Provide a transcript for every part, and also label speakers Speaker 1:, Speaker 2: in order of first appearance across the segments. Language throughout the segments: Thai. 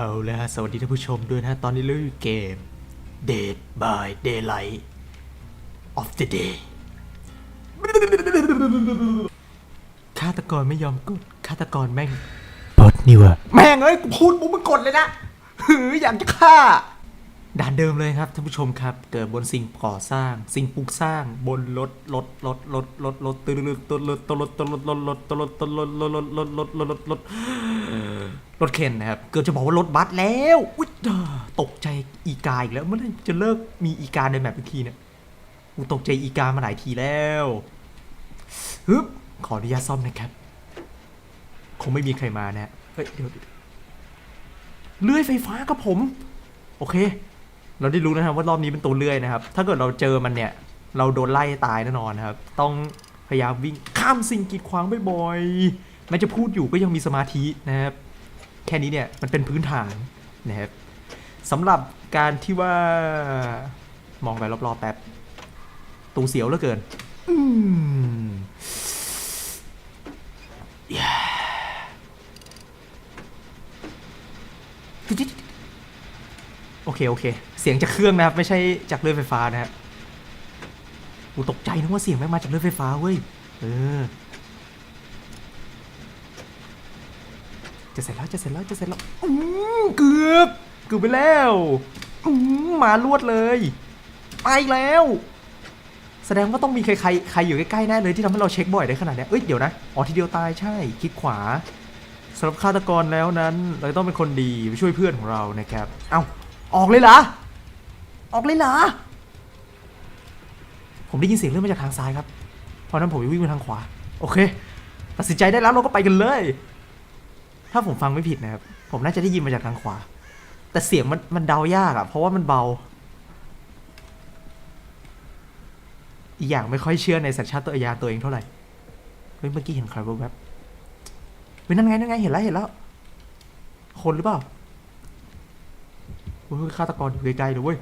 Speaker 1: เอาละฮะ สวัสดีท่านผู้ชมด้วยนะตอนนี้เราอยู่เกม Dead by Daylight of the Day ฆาตกรไม่ยอมกดฆาตกรแม่งบดนี่วะแม่งเอ้ยกูพูดปุ๊บมึงกดเลยนะหืออยากจะฆ่า ด่านเดิมเลยครับท่านผู้ชมครับ เกิดบนสิ่งก่อสร้าง สิ่งปลูกสร้างบนรถรถรถรถรถรถตื่นรถรถรถรถรถรถรถรถรถรถรถรถรถรถรถรถรถรถเข็นนะครับ เกือบจะบอกว่ารถบัสแล้วอุ๊ยตกใจอีกาอีกแล้วเมื่อไหร่จะเลิกมีอีกาในแมปอีกทีเนี่ยกูตกใจอีกามาหลายทีแล้วฮึบขออนุญาตซ่อมนะครับ คงไม่มีใครมานะเฮ้ยเดี๋ยวเลื่อยไฟฟ้ากับผม โอเค เราได้รู้นะครับว่ารอบนี้เป็นตัวเลื่อยนะครับ ถ้าเกิดเราเจอมันเนี่ย เราโดนไล่ตายแน่นอนนะครับ ต้องพยายามวิ่งข้ามสิ่งกีดขวางบ่อยๆแม้จะพูดอยู่ก็ยังมีสมาธินะครับ แค่นี้เนี่ยมันเป็นพื้นฐานนะครับสำหรับการที่ว่ามองไปรอบๆแป๊บตูเสียวเหลือเกิน อืม โอ เคโอเค เสียงจากเครื่องนะครับ ไม่ใช่จากเลื่อยไฟฟ้านะฮะกูตกใจนึกว่าเสียงแม่มาจากเลื่อยไฟฟ้าเว้ย เออ จะเสร็จแล้วจะเสร็จแล้วจะเสร็จแล้วอืมเกือบเกือบไปแล้วอืมมาลวดเลยไปแล้ว แสดงว่าต้องมีใครใครใครอยู่ใกล้ๆแน่เลยที่ทำให้เราเช็คบ่อยได้ขนาดนี้เอ้ยเดี๋ยวนะอ๋อทีเดียวตายใช่คลิกขวาสำหรับฆาตกรแล้วนั้น เราต้องเป็นคนดีไปช่วยเพื่อนของเรานะครับ เอ้า ออกเลยเหรอ ออกเลยเหรอ ผมได้ยินเสียงเรื่องมาจากทางซ้ายครับ เพราะนั้นผมวิ่งไปทางขวา โอเค ตัดสินใจได้แล้วเราก็ไปกันเลย ถ้าผมฟังไม่ผิดนะครับ ผมน่าจะได้ยินมาจากทางขวา แต่เสียงมันมันเดายากอะเพราะว่ามันเบา อีกอย่างไม่ค่อยเชื่อในสัญชาตญาณตัวเองเท่าไหร่เฮ้ยเมื่อกี้เห็นใครแวบๆเฮ้ยนั่นไงนั่นไงเห็นแล้วเห็นแล้ว คนหรือเปล่า เฮ้ยฆาตกรอยู่ไกลๆเลยเว้ย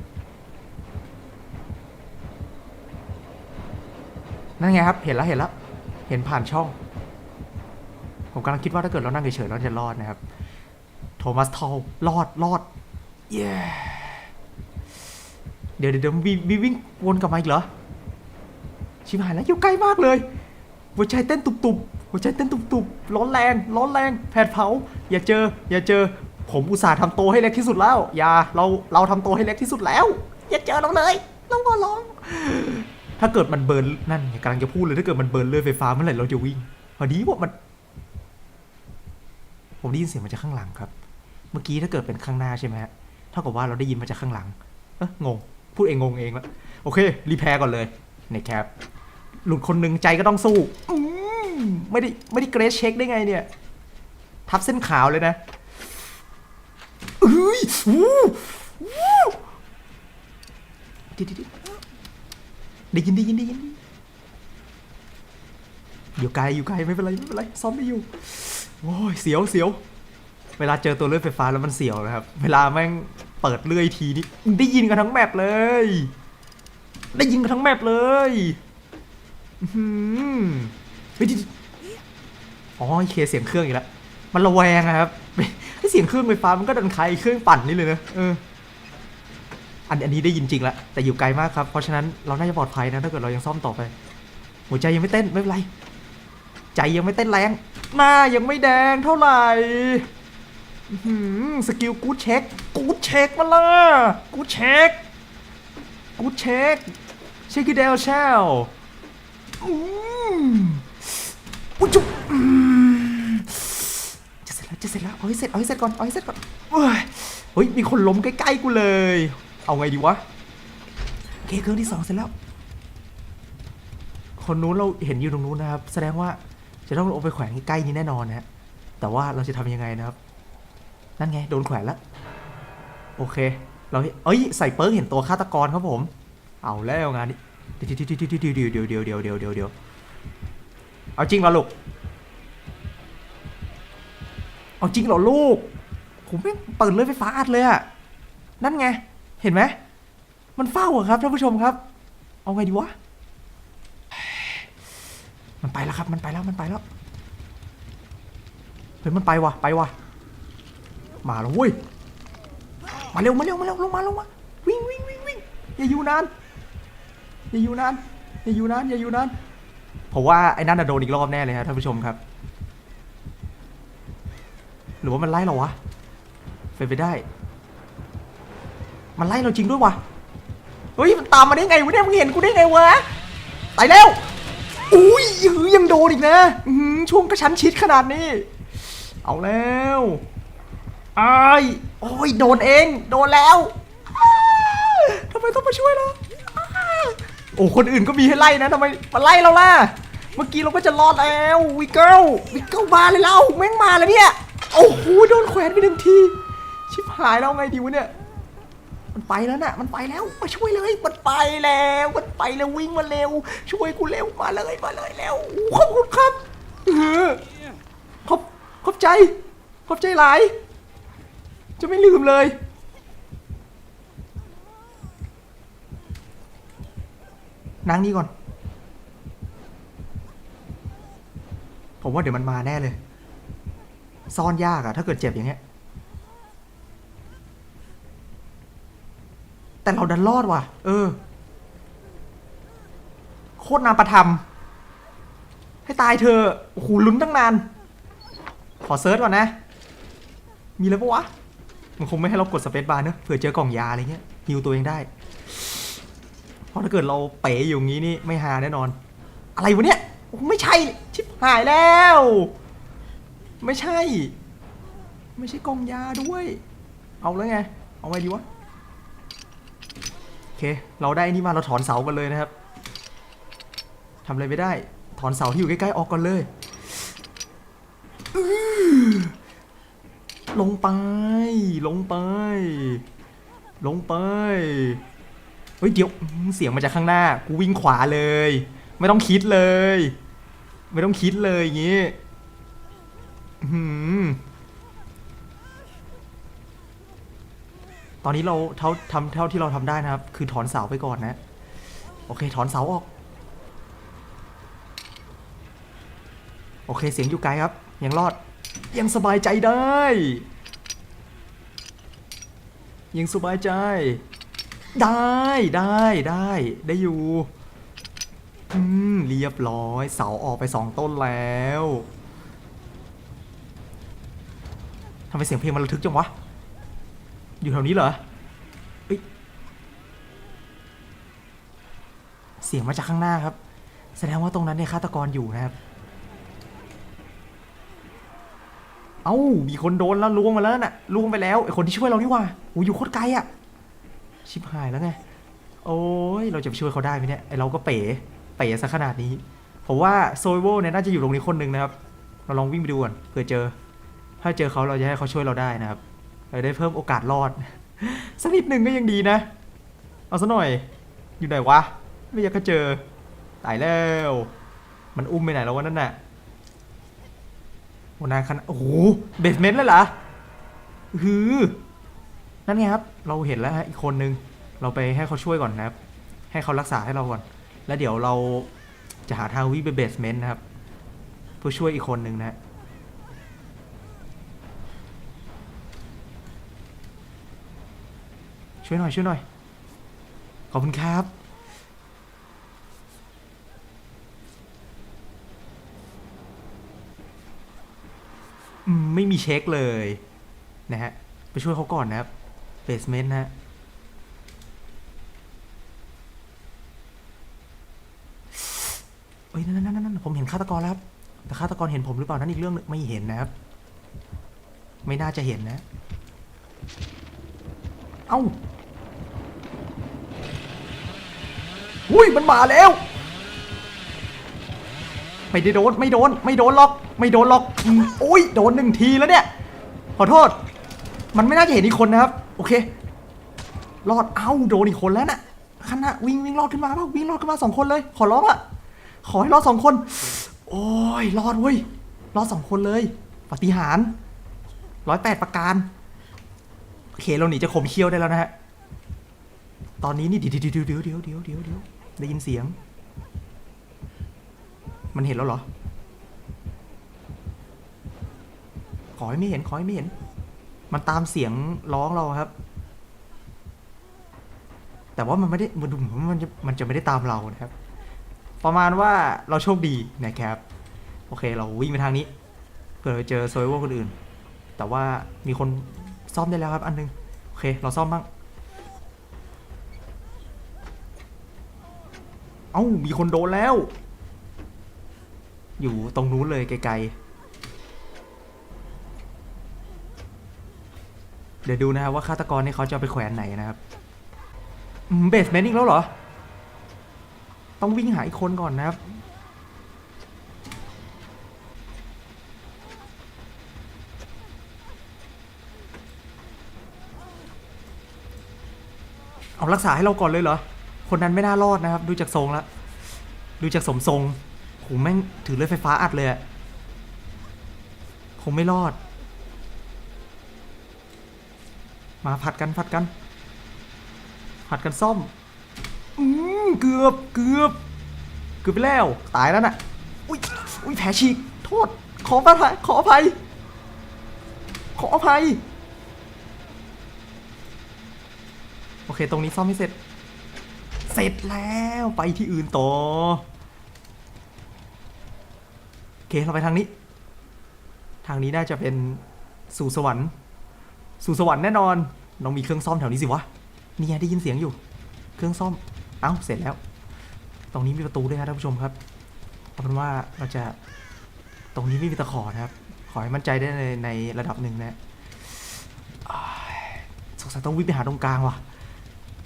Speaker 1: นั่นไงครับ เห็นแล้วเห็นแล้ว เห็นผ่านช่อง ผมกำลังคิดว่าถ้าเกิดเรานั่งเฉยๆเราจะรอดนะครับ โทมัสทอลรอดรอด เย้ เดี๋ยวเดี๋ยววมีมีวิ่งวนกลับมาอีกเหรอ ชิบหายแล้วอยู่ใกล้มากเลย หัวใจเต้นตุบๆหัวใจเต้นตุบๆร้อนแรง ร้อนแรง แผดเผา อย่าเจอ อย่าเจอ ผมอุตส่าห์ทำโตให้เล็กที่สุดแล้ว อย่า เรา เราทำโตให้เล็กที่สุดแล้ว อย่าเจอเราเลยเราก็ร้อง ถ้าเกิดมันเบิร์นนั่นไงกำลังจะพูดเลยถ้าเกิดมันเบิร์นเลื่อยไฟฟ้าเมื่อไหร่เราจะวิ่งพอดีว่ามัน ผมได้ยินเสียงมาจากข้างหลังครับ เมื่อกี้ถ้าเกิดเป็นข้างหน้าใช่ไหมฮะเท่ากับว่าเราได้ยินมาจากข้างหลัง เอ๊ะงง พูดเองงงเองแล้วโอเค รีแพร์ก่อนเลยนะครับหลุดคนหนึ่งใจก็ต้องสู้อืมไม่ได้ไม่ได้เกรสเช็คได้ไงเนี่ย ทับเส้นขาวเลยนะ ยวู้วู้ดีดีดีได้ยินได้ยินได้ยินอยู่ไกลอยู่ไกลไม่เป็นไรไม่เป็นไรซ่อมได้อยู่โอ้ยเสียวเสียวเวลาเจอตัวเลื่อยไฟฟ้าแล้วมันเสียวนะครับ เวลาแม่งเปิดเลื่อยทีนี่ได้ยินกันทั้งแมปเลย ได้ยินกันทั้งแมปเลยอื้อหือเฮ้ยดิอ๋อเคเสียงเครื่องอีกแล้ว มันระแวงอะครับ ไอเสียงเครื่องไฟฟ้ามันก็ดันคล้ายเครื่องปั่นนี่เลยนะเอออันอันนี้ได้ยินจริงละแต่อยู่ไกลมากครับเพราะฉะนั้นเราน่าจะปลอดภัยนะถ้าเกิดเรายังซ่อมต่อไป หัวใจยังไม่เต้นไม่เป็นไร ใจยังไม่เต้นแรงหน้ายังไม่แดงเท่าไหร่หือสกิลกูเช็คกูเช็คมาละกูเช็คกูเช็คเช็คกี้เดลเชลอืมอุ๊จุ๊ จะเสร็จแล้วเสร็จแล้วเอาให้เสร็จเอาให้เสร็จก่อนเอาให้เสร็จก่อนเฮ้ยมีคนล้มใกล้ๆกูเลย เอาไงดีวะเคเครื่องที่สองเสร็จแล้ว คนนู้นเราเห็นอยู่ตรงนู้นนะครับ แสดงว่าจะต้องลงไปแขวนใกล้นี้แน่นอนนะฮะแต่ว่าเราจะทำยังไงนะครับ นั่นไงโดนแขวนแล้วโอเค เราเอ้ยใส่เปิร์กเห็นตัวฆาตกรครับผม เอาแล้วงานนี้เดี๋ยวเดี๋ยวเดี๋ยวเดี๋ยวเดี๋ยวเดี๋ยวเดี๋ยวเดี๋ยวเดี๋ยวเอาจริงเหรอลูก เอาจริงเหรอลูกผมไม่เปิดเลื่อยไฟฟ้าอัดเลยอะนั่นไง เห็นไหม มันเฝ้าอะครับท่านผู้ชมครับ เอาไงดีวะ มันไปแล้วครับ มันไปแล้ว มันไปแล้ว เฮ้ย มันไปว่ะ ไปว่ะ มาแล้วเว้ย มาเร็ว มาเร็ว มาเร็ว ลงมา ลงมา วิ่งวิ่งวิ่งวิ่งอย่าอยู่นาน อย่าอยู่นาน อย่าอยู่นาน อย่าอยู่นานผมว่าไอ้นั่นน่ะโดนอีกรอบแน่เลยครับท่านผู้ชมครับ หรือว่ามันไล่เราวะเป็นไปได้ มันไล่เราจริงด้วยวะเฮ้ยมันตามมาได้ไงวะเนี่ยมึงเห็นกูได้ไงวะตายแล้วอุ้ยยือยังโดนอีกนะช่วงกระชั้นชิดขนาดนี้ เอาแล้วไอ้ายโอ้ยโดนเอง โดนแล้วทำไมต้องมาช่วยเราอ้าโอ้คนอื่นก็มีให้ไล่นะทำไมมาไล่เราล่ะ เมื่อกี้เราก็จะรอดแล้ววิกเกิลวิกเกิลมาเลยเราแม่งมาแล้วเนี่ย โอ้โหโดนแขวนไปหนึ่งที ชิบหายแล้วไงดีวเนี่ย มันไปแล้วน่ะ มันไปแล้ว มาช่วยเลย มันไปแล้ว มันไปแล้ววิ่งมาเร็ว ช่วยกูเร็ว มาเลยมาเลยเร็วขอบคุณครับเออขอบขอบใจ ขอบใจหลาย จะไม่ลืมเลยนั่งนี่ก่อน ผมว่าเดี๋ยวมันมาแน่เลย ซ่อนยากอะถ้าเกิดเจ็บอย่างเงี้ย แต่เราดันรอดว่ะ เออ โคตรนาประธรรมให้ตายเธอโอ้โหลุ้นตั้งนาน ขอเซิร์ชก่อนนะ มีแล้วปะวะ มันคงไม่ให้เรากดสเปซบาร์เนอะเผื่อเจอกล่องยาอะไรเงี้ยฮิวตัวเองได้ เพราะถ้าเกิดเราเป๋อยู่งี้นี่ไม่หาแน่นอน อะไรวะเนี่ย ไม่ใช่ ชิบหายแล้ว ไม่ใช่ ไม่ใช่กองยาด้วย เอาแล้วไง เอาไงดีวะ โอเค เราได้อันนี่มาเราถอนเสากันเลยนะครับทำอะไรไม่ได้ ถอนเสาที่อยู่ใกล้ๆออกก่อนเลยลงไป ลงไป ลงไป เฮ้ยเดี๋ยวเสียงมาจากข้างหน้า กูวิ่งขวาเลย ไม่ต้องคิดเลย ไม่ต้องคิดเลยอย่างงี้ หือตอนนี้เราเท่าทำเท่าที่เราทำได้นะครับ คือถอนเสาไปก่อนนะ โอเค ถอนเสาออก โอเค เสียงอยู่ไกลครับ ยังรอด ยังสบายใจได้ ยังสบายใจ ได้ได้ได้ได้อยู่ อืม เรียบร้อย เสาออกไปสองต้นแล้ว ทำไมเสียงเพลงมันระทึกจังวะ อยู่แถวนี้เหรอเอ้ยเสียงมาจากข้างหน้าครับ แสดงว่าตรงนั้นเนี่ยฆาตกรอยู่นะครับ เอ้า มีคนโดนแล้วล่วงมาแล้วน่ะล่วงไปแล้วไอคนที่ช่วยเรานี่ว่าโอ้ยอยู่โคตรไกลอะชิบหายแล้วไง โอ้ย เราจะไปช่วยเขาได้ไหมเนี่ย ไอเราก็เป๋ เป๋ซะขนาดนี้ ผมว่าโซยโวเนี่ยน่าจะอยู่ตรงนี้คนหนึ่งนะครับ เราลองวิ่งไปดูก่อนเผื่อเจอ ถ้าเจอเขาเราจะให้เขาช่วยเราได้นะครับเราได้เพิ่มโอกาสรอดสักนิดหนึ่งก็ยังดีนะ เอาซะหน่อย อยู่ไหนวะ ไม่อยากจะเจอ ตายแล้ว มันอุ้มไปไหนแล้ววะนั่นน่ะโอนานขนาดโอ้โห เบสเมนต์เลยเหรอฮือ นั่นไงครับ เราเห็นแล้วอีกคนนึง เราไปให้เขาช่วยก่อนนะครับ ให้เขารักษาให้เราก่อน แล้วเดี๋ยวเราจะหาทางวิ่งไปเบสเมนต์นะครับ เพื่อช่วยอีกคนนึงนะฮะ ช่วยหน่อยช่วยหน่อย ขอบคุณครับ ไม่มีเช็คเลย นะฮะ ไปช่วยเขาก่อนนะครับเบสเมนต์นะฮะเอ้ยนั่นนั่นนั่นผมเห็นฆาตกรแล้วครับ แต่ฆาตกรเห็นผมหรือเปล่านั่นอีกเรื่องหนึงไม่เห็นนะครับ ไม่น่าจะเห็นนะ เอ้า อุ้ยมันมาแล้ว ไม่ได้โดนไม่โดนไม่โดนหรอก ไม่โดนหรอกอืมโอ้ยโดนหนึ่งทีแล้วเนี่ย ขอโทษ มันไม่น่าจะเห็นอีกคนนะครับ โอเค รอดเอ้าโดนอีกคนแล้วน่ะขณะวิ่งวิ่งรอดขึ้นมาเปล่าวิ่งรอดขึ้นมาสองคนเลย ขอร้องอะขอให้รอดสองคน โอ้ยรอดเว้ยรอดสองคนเลยปฏิหารร้อยแปดประการโอเคเราหนีจะขมเคี้ยวได้แล้วนะฮะตอนนี้นี่เดี๋ยวเดี๋ยวเดี๋ยวเดี๋ยวเดี๋ยวเดี๋ยว ได้ยินเสียง มันเห็นแล้วเหรอ ขอให้ไม่เห็น ขอให้ไม่เห็น มันตามเสียงร้องเราครับ แต่ว่ามันไม่ได้มันดูเหมือนมันจะมันจะไม่ได้ตามเรานะครับ ประมาณว่าเราโชคดีนะครับ โอเค เราวิ่งไปทางนี้เผื่อไปเจอโซเวอร์คนอื่น แต่ว่ามีคนซ่อมได้แล้วครับ อันนึง โอเค เราซ่อมบ้าง อ้ามีคนโดนแล้ว อยู่ตรงนู้นเลยไกลๆ เดี๋ยวดูนะครับว่าฆาตกรนี่เขาจะไปแขวนไหนนะครับเบสเมนอีกแล้วเหรอ ต้องวิ่งหาอีกคนก่อนนะครับ เอารักษาให้เราก่อนเลยเหรอ คนนั้นไม่น่ารอดนะครับ ดูจากทรงแล้วดูจากสมทรงโหแม่งถือเลือดไฟฟ้าอัดเลยอะคงไม่รอด มาผัดกันผัดกัน ผัดกันซ่อม อืมเกือบเกือบเกือบไปแล้ว ตายแล้วน่ะ อุ้ยอุ้ยแผลฉีก โทษ ขออภัยขออภัย ขออภัย โอเค ตรงนี้ซ่อมไม่เสร็จ เสร็จแล้วไปที่อื่นต่อโอเคเราไปทางนี้ ทางนี้น่าจะเป็นสู่สวรรค์ สู่สวรรค์แน่นอนต้องมีเครื่องซ่อมแถวนี้สิวะเนี่ไงได้ยินเสียงอยู่ เครื่องซ่อมเอ้าเสร็จแล้ว ตรงนี้มีประตูด้วยครับท่านผู้ชมครับเอาเป็นว่าเราจะตรงนี้ไม่มีตะขอนะครับ ขอให้มั่นใจได้ในในระดับหนึ่งนะสงสัยต้องวิ่งไปหาตรงกลางว่ะ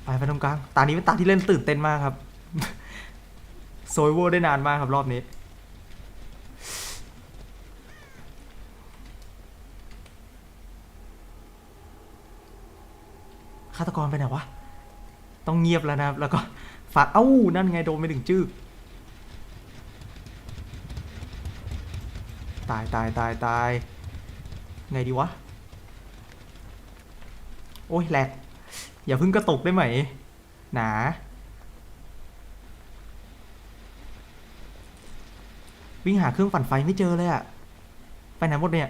Speaker 1: ไปไปตรงกลาง ตานี้เป็นตาที่เล่นตื่นเต้นมากครับ โซยโวได้นานมากครับรอบนี้ ฆาตกรไปไหนวะ ต้องเงียบแล้วนะครับ แล้วก็ฝากเอ้า นั่นไงโดนไปถึงจื้อตายตายตายตายไงดีวะ โอ้ยแหลก อย่าเพิ่งกระตกได้ไหม หนา วิ่งหาเครื่องปั่นไฟไม่เจอเลยอะไปไหนหมดเนี่ย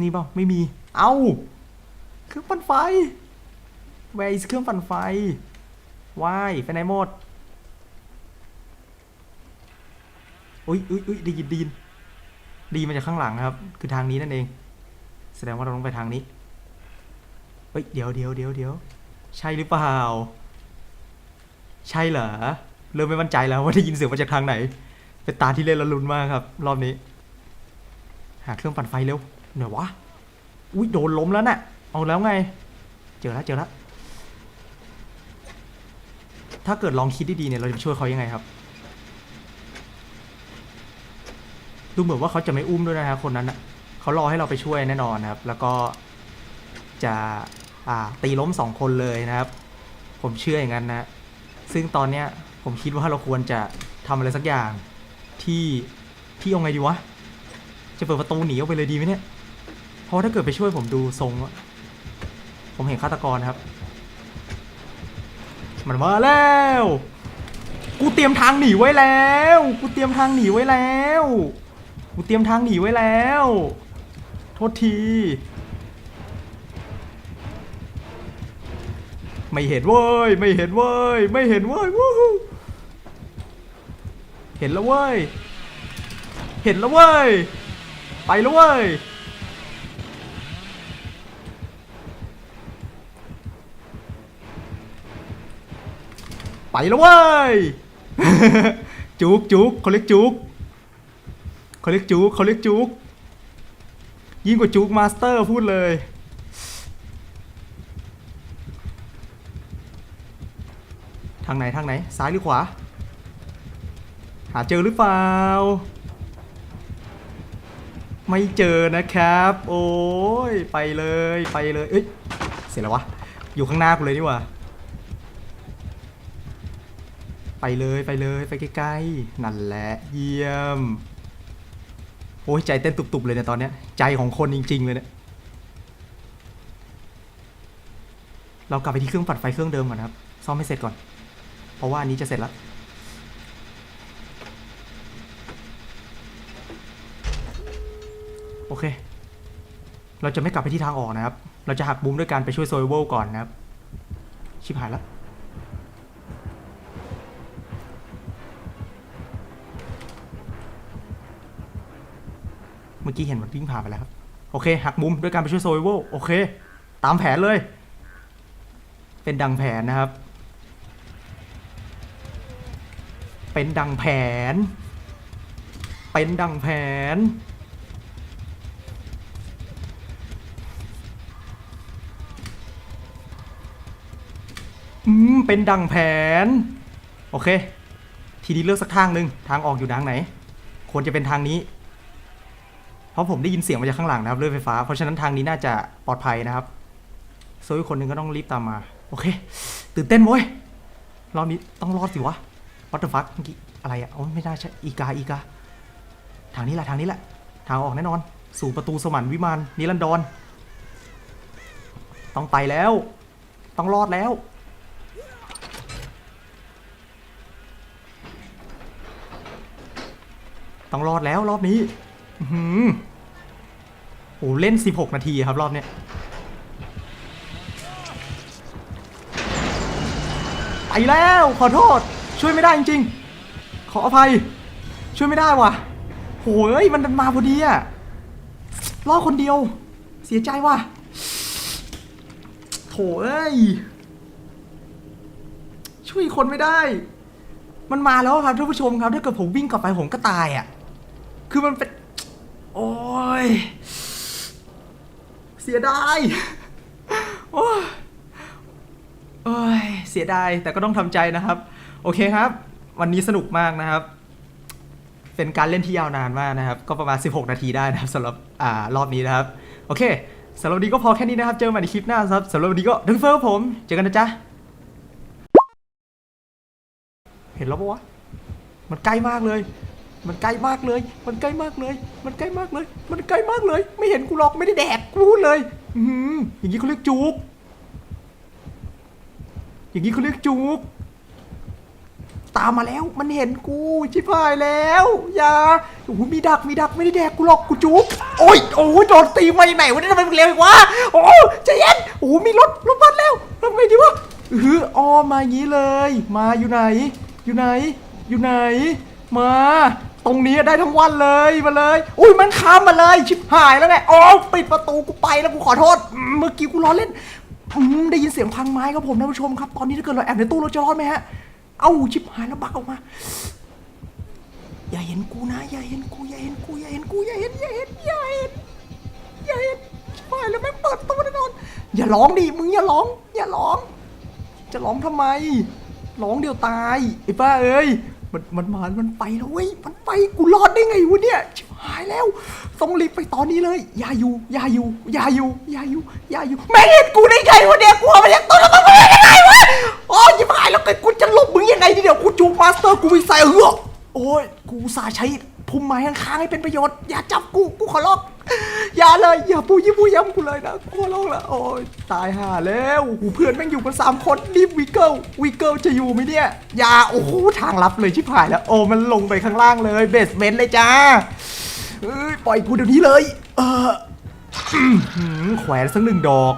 Speaker 1: นี่เปล่าไม่มี เอ้า เครื่องปั่นไฟ Where is เครื่องปั่นไฟ Why ไปไหนหมดอุ้ยอุ้ยอุ้ยได้ยินไดีนดีมาจากข้างหลังครับ คือทางนี้นั่นเอง แสดงว่าเราต้องไปทางนี้ เฮ้ย เดี๋ยวเดี๋ยวเดี๋ยวเดี๋ยวใช่หรือเปล่า ใช่เหรอ เริ่มไม่มั่นใจแล้วว่าได้ยินเสียงมาจากทางไหน เป็นตาที่เล่นและลุ้นมากครับ รอบนี้ หาเครื่องปั่นไฟเร็วเดี๋ยวะ อุ้ยโดนล้มแล้วน่ะ เอาแล้วไง เจอแล้วเจอแล้ว ถ้าเกิดลองคิดดีๆเนี่ยเราจะช่วยเขายังไงครับ ดูเหมือนว่าเขาจะไม่อุ้มด้วยนะครับคนนั้นอะ เขารอให้เราไปช่วยแน่นอนครับ แล้วก็จะอ่าตีล้มสองคนเลยนะครับ ผมเชื่ออย่างนั้นนะ ซึ่งตอนเนี้ยผมคิดว่าเราควรจะทำอะไรสักอย่างที่ที่เอาไงดีวะ จะเปิดประตูหนีออกไปเลยดีไหมเนี่ย เพราะถ้าเกิดไปช่วยผมดูทรง ผมเห็นฆาตกรครับ มันมาแล้ว กูเตรียมทางหนีไว้แล้ว กูเตรียมทางหนีไว้แล้ว กูเตรียมทางหนีไว้แล้ว โทษที ไม่เห็นเว้ย ไม่เห็นเว้ย ไม่เห็นเว้ยวู้ฮูเห็นแล้วเว้ย เห็นแล้วเว้ย ไปแล้วเว้ย ไปแล้วเว้ย จุกจุกเขาเรียกจุกเขาเรียกจุกเขาเรียกจุก ยิ่งกว่าจุกมาสเตอร์พูดเลย ทางไหนทางไหน ซ้ายหรือขวา หาเจอหรือเปล่า ไม่เจอนะครับ โอ้ย ไปเลยไปเลย เอ้ย เสร็จแล้ววะ อยู่ข้างหน้ากูเลยนี่หว่า ไปเลยไปเลยไปใกล้ๆนั่นแหละเยี่ยม โอ้ยใจเต้นตุบๆเลยเนี่ยตอนเนี้ยใจของคนจริง ๆ เลยเนี่ยเรากลับไปที่เครื่องปัดไฟเครื่องเดิมก่อนครับ ซ่อมให้เสร็จก่อน เพราะว่าอันนี้จะเสร็จแล้วโอเค เราจะไม่กลับไปที่ทางออกนะครับ เราจะหักมุมด้วยการไปช่วยโซยเวลก่อนนะครับ ชิบหายแล้ว เมื่อกี้เห็นมันวิ่งผ่านไปแล้วครับโอเค หักมุมด้วยการไปช่วยโซยเวลโอเค ตามแผนเลย เป็นดังแผนนะครับ เป็นดังแผน เป็นดังแผน อืม เป็นดังแผน โอเค ทีนี้เลือกสักทางหนึ่งทางออกอยู่ทางไหน ควรจะเป็นทางนี้ เพราะผมได้ยินเสียงมาจากข้างหลังนะครับเลื่อยไฟฟ้า เพราะฉะนั้นทางนี้น่าจะปลอดภัยนะครับโซยคนหนึ่งก็ต้องรีบตามมา โอเค ตื่นเต้นเว้ยรอบนี้ต้องรอดสิวะวัตเตฟักเมื่อกี้อะไรอะโอ้ไม่ได้ใช่อีกาอีกาทางนี้แหละทางนี้แหละ ทางออกแน่นอน สู่ประตูสวรรค์วิมานนิรันดรต้องไปแล้ว ต้องรอดแล้วต้องรอดแล้วรอบนี้ หือโอ้เล่น 16 นาทีครับรอบเนี้ยไปแล้วขอโทษ ช่วยไม่ได้จริงๆ ขออภัย ช่วยไม่ได้ว่ะโหยมันมาพอดีอะรอดคนเดียว เสียใจว่ะโถเอ้ยช่วยคนไม่ได้ มันมาแล้วครับท่านผู้ชมครับ ถ้าเกิดผมวิ่งกลับไปผมก็ตายอะ คือมันเป็น โอ้ย เสียดาย โอ้ยโอ้ย เสียดาย แต่ก็ต้องทำใจนะครับ โอเคครับ วันนี้สนุกมากนะครับ เป็นการเล่นที่ยาวนานมากนะครับ ก็ประมาณ 16 นาทีได้นะครับสำหรับอ่ารอบนี้นะครับ โอเคสำหรับวันนี้ก็พอแค่นี้นะครับ เจอกันใหม่ในคลิปหน้าครับสำหรับวันนี้ก็ถึงเฟิร์ผม เจอกันนะจ๊ะ เห็นแล้วปะวะ มันใกล้มากเลย มันใกล้มากเลย มันใกล้มากเลย มันใกล้มากเลย มันใกล้มากเลย ไม่เห็นกูหรอกไม่ได้แดกกูพูดเลย อือหือย่างนี้เขาเรียกจูบ อย่างนี้เขาเรียกจูบ ตามมาแล้วมันเห็นกูชิบหายแล้วอย่าโอ้โหมีดักมีดักไม่ได้แดกกูหรอกกูจูบโอ้ยโอ้ยโดนตีมาไหนวะเนี่ยทำไมมันเร็วอีกวะโอ้ใจเย็นโอ้โหมีรถรถบัสแล้วทำไงดีวะอือออ้อมาอย่างนี้เลย มาอยู่ไหน อยู่ไหน อยู่ไหน มา ตรงนี้ได้ทั้งวันเลยมาเลย อุ้ยมันข้ามมาเลย ชิบหายแล้วเนี่ยอ๋อปิดประตูกูไปแล้วกูขอโทษเมื่อกี้กูล้อเล่นได้ยินเสียงพังไม้ครับผมท่านผู้ชมครับ ตอนนี้ถ้าเกิดเราแอบในตู้เราจะรอดไหมฮะ เอ้าชิบหายแล้วบักออกมา อย่าเห็นกูนะ อย่าเห็นกู อย่าเห็นกู อย่าเห็นกู อย่าเห็น อย่าเห็น อย่าเห็น อย่าเห็นชิบหายแล้วแม่งเปิดตู้แน่นอน อย่าร้องดิ มึงอย่าร้อง อย่าร้อง จะร้องทำไม ร้องเดียวตายไอ้ป้าเอ้ย มันมันมามันไปแล้วเว้ยมันไปกูรอดได้ไงวะเนี่ยชิบหายแล้วต้องรีบไปตอนนี้เลย อย่าอยู่อย่าอยู่อย่าอยู่อย่าอยู่อย่าอยู่แม่งเห็นกูได้ไงวะเนี่ยกลัวมันยังตัวแล้วมันไม่ได้ไงวะโอ้ยชิบหายแล้วไงกูจะหลบมึงยังไงเดี๋ยวกูจูมาสเตอร์กูวิ่งใส่เหือกโอ้ยกูสาใช้พุ่มไม้ข้างๆให้เป็นประโยชน์อย่าจับกูกูขอร้อง อย่าเลยอย่าปูยี่ปูย้ำกูเลยนะกลัวร้องละโอ้ยตายห่าแล้วหูเพื่อนแม่งอยู่กันสามคนรีบวิกเกิลวิกเกิลจะอยู่ไหมเนี่ยอย่าโอ้โหทางลับเลยชิบหายแล้วโอ้มันลงไปข้างล่างเลยเบสเมนต์เลยจ้าปล่อยกูเดี๋ยวนี้เลย เออแขวนสักหนึ่งดอก